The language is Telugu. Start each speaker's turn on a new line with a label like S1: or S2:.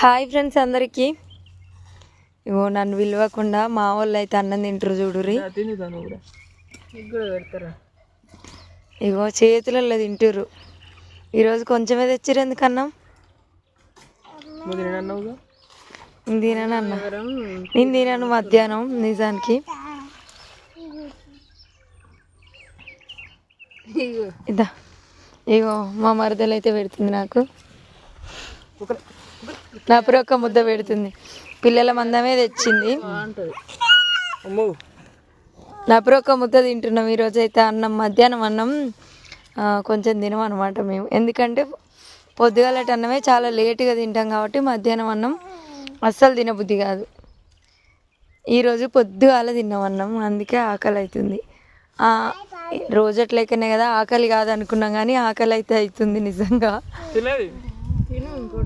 S1: హాయ్ ఫ్రెండ్స్ అందరికీ. ఇగో నన్ను విలువకుండా మా వాళ్ళు అయితే అన్నం తింటారు చూడురి ఇగో చేతులలో తింటారు ఈరోజు కొంచెమే తెచ్చిరు ఎందుకన్నాం తినను అన్న. నేను తినను మధ్యాహ్నం నిజానికి. ఇదా. ఇగో మా మరదలు అయితే పెడుతుంది నాకు. నా ఒక ముద్ద పెడుతుంది. పిల్లల మందమే తెచ్చింది.
S2: అంటది అమ్మో.
S1: నా ఒక ముద్ద తింటున్నాం. ఈరోజు అయితే అన్నం మధ్యాహ్నం అన్నం ఆ, కొంచెం తినం అనమాట మేము. ఎందుకంటే పొద్దుగాలటి అన్నమే చాలా లేటుగా తింటాం కాబట్టి మధ్యాహ్నం అన్నం అస్సలు తినబుద్ధి కాదు. ఈరోజు పొద్దుగాల తిన్నాం అన్నం. అందుకే ఆకలి అవుతుంది ఆ, రోజట్లెక్కనే కదా ఆకలి కాదు అనుకున్నాం కానీ ఆకలి అయితే అవుతుంది నిజంగా.
S2: importa.